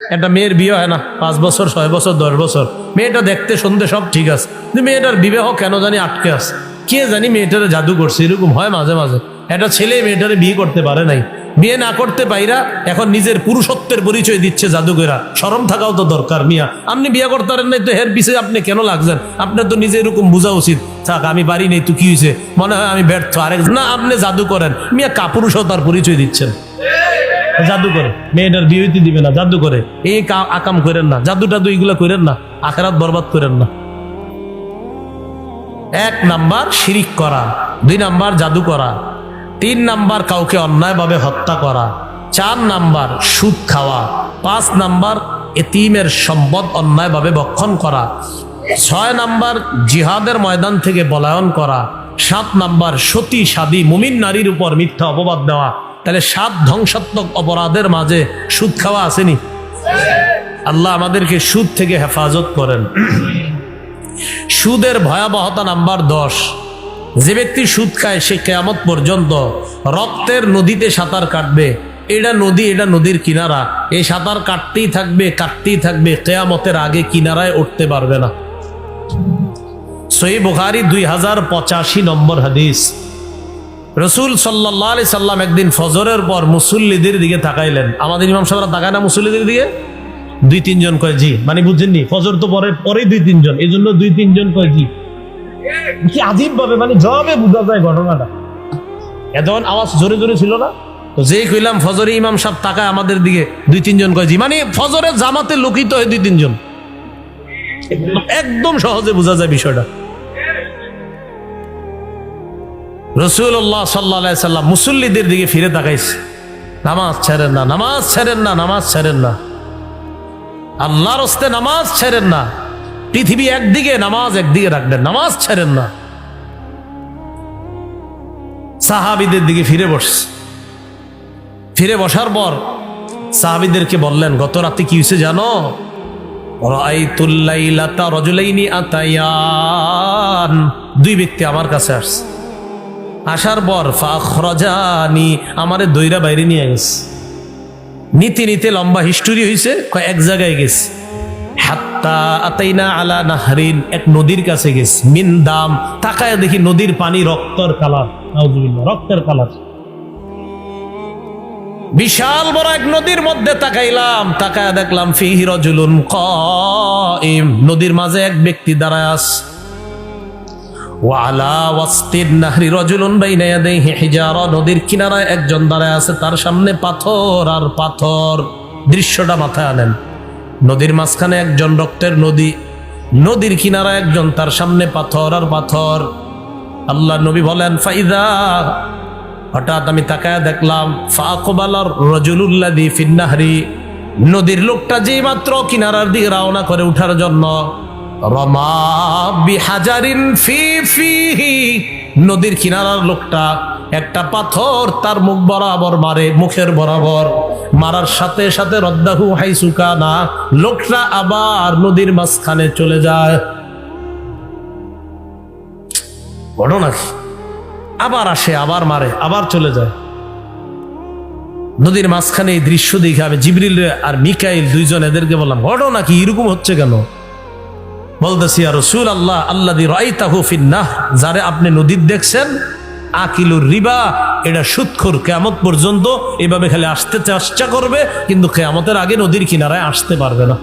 একটা মেয়ের বিয়ে হয় না, পাঁচ বছর, ছয় বছর, দশ বছর। মেয়েটা দেখতে, শুনতে সব ঠিক আছে। কিন্তু মেয়েটার বিবাহ কেন জানি আটকে আছে। কে জানি মেয়েটারে জাদু করছে, এরকম হয় মাঝে মাঝে। একটা ছেলে মেয়েটারে বিয়ে করতে পারে নাই। বিয়ে না করতে পাইরা এখন নিজের পুরুষত্বের পরিচয় দিচ্ছে জাদুকেরা সরম থাকাও তো দরকার, মিয়া। আপনি বিয়ে করতে পারেন নাই, তো হের পিছিয়ে আপনি কেন লাগছেন? আপনার তো নিজে এরকম বোঝা উচিত। থাক, আমি পারি নাই, তো কি হয়েছে মনে হয় আমি ব্যর্থ। আরেক না, আপনি জাদু করেন। মিয়া কাপুরুষতার পরিচয় দিচ্ছেন। জাদু করে মেয়েটার বিয়ে হইতে দিবে না জাদু করে এই আকাম করেন না জাদু টাদু এগুলো করেন না, আখেরাত বরবাদ করেন না। এক নাম্বার শিরিক করা, দুই নাম্বার জাদু করা, তিন নাম্বার কাউকে অন্যায়ভাবে হত্যা করা, চার নাম্বার সুদ খাওয়া, পাঁচ নাম্বার এতিমের সম্পদ অন্যায়ভাবে বক্ষণ করা, ছয় নাম্বার জিহাদের ময়দান থেকে পলায়ন করা, সাত নাম্বার সতী সাদী মুমিন নারীর উপর মিথ্যা অপবাদ দেওয়া তাহলে সাত ধ্বংসাত্মক অপরাধের মাঝে সুদ খাওয়া আসেনি? আল্লাহ আমাদেরকে সুদ থেকে হেফাজত করেন। সুদের ভয়াবহতা নাম্বার দশ। যে ব্যক্তি সুদ খায়, সে কেয়ামত পর্যন্ত রক্তের নদীতে সাঁতার কাটবে। এটা নদী, এটা নদীর কিনারা। এই সাঁতার কাটতেই থাকবে কাটতেই থাকবে, কেয়ামতের আগে কিনারায় উঠতে পারবে না। সই বুখারি দুই হাজার পঁচাশি নম্বর হাদিস। রসুল সাল্লাহ আলি সাল্লাম একদিন ফজরের পর মুসল্লিদের দিকে তাকাইলেন। আমাদের ইমাম সাহেবরা তাকায় না মুসল্লিদের দিকে? দুই তিনজন কয়, জি। মানে বুঝেননি, ফজর তো পরে পরে দুই তিনজন এই জন্য দুই তিনজন কয়, জি। কি আজীব ভাবে মানে জবাবে বোঝা যায় ঘটনাটা। এতক্ষণ আওয়াজ জোরে জোরে ছিল না? তো যেই কইলাম, ফজরে ইমাম সাহেব তাকায় আমাদের দিকে, দুই তিনজন কয়, জি। মানে ফজরের জামাতে লোকিত হয় দুই তিনজন। একদম সহজে বোঝা যায় বিষয়টা। রসুল্লাহ সাল্লা সাল্লাম মুসল্লিদের দিকে ফিরে তাকাইছে। নামাজ ছেড়েন না, নামাজ ছেড়েন না, নামাজ ছেড়েন না। আল্লাহর হস্তে নামাজ ছেড়েন না। পৃথিবী একদিকে, নামাজ একদিকে রাখবেন, নামাজ ছেড়েন না। সাহাবিদের দিকে ফিরে বসছে। ফিরে বসার পর সাহাবিদেরকে বললেন, গত রাতে কি হয়েছে জানো? রজুলাইনি আতায়ান। দুই ব্যক্তি আমার কাছে আসছে। আসার পর, ফাখরাজানি আমারে দইরা বাইরে নিয়ে গেছে। নিতে নিতে লম্বা হিস্টোরি হয়েছে এক জায়গায় গেছে। হাত্তা আতাইনা আলা নাহরিন এক নদীর কাছে গেছে। মিন দাম তাকায় দেখি নদীর পানি রক্তর কালার। রক্তের কালার। বিশাল বড় এক নদীর মধ্যে তাকাইলাম, তাকায় দেখলাম, ফিহি রজুলুন কাইম নদীর মাঝে এক ব্যক্তি দাঁড়ায় আছে। ওয়ালা ওয়াস্তির নাহরি রজুলুন বাইনা ইয়াদাইহি হিজারা, নদীর কিনারায় একজন দাঁড়ায় আছে, তার সামনে পাথর আর পাথর। দৃশ্যটা মাথায় আনেন। নদীর মাঝখানে একজন রক্তের নদী, নদীর কিনারায় একজন, তার সামনে পাথর আর পাথর। আল্লাহ নবী বলেন, ফাইদা। হঠাৎ আমি তাকায় দেখলাম ফাকবালার রজুলুল্লাদি ফিন্নাহরি নদীর লোকটা যেই মাত্র কিনারার দিকে রওনা করে উঠার জন্য রমা বিহাজারিন ফি ফিহি। নদীর কিনারার লোকটা একটা পাথর তার মুখ বরাবর মারে, মুখের বরাবর। মারার সাথে সাথে রদ্দাহু হাইসুকা না, লোকটা আবার নদীর মাঝখানে চলে যায়। ঘটনা কি আবার আসে, আবার মারে, আবার চলে যায়। নদীর মাঝখানে এই দৃশ্য দেখে আমি জিবরিল আর মিকাইল দুইজন এদেরকে বললাম ঘটনা কি এরকম হচ্ছে কেন? বলতেছি রসুল আল্লাহ আল্লাহ রাইতাহুফিন্নাহ যারে আপনি নদীর দেখছেন, আকিলুর রিবা, এটা সুৎখোর, কেয়ামত পর্যন্ত এভাবে খালি আসতে চেষ্টা করবে, কিন্তু কেয়ামতের আগে নদীর কিনারায় আসতে পারবে না।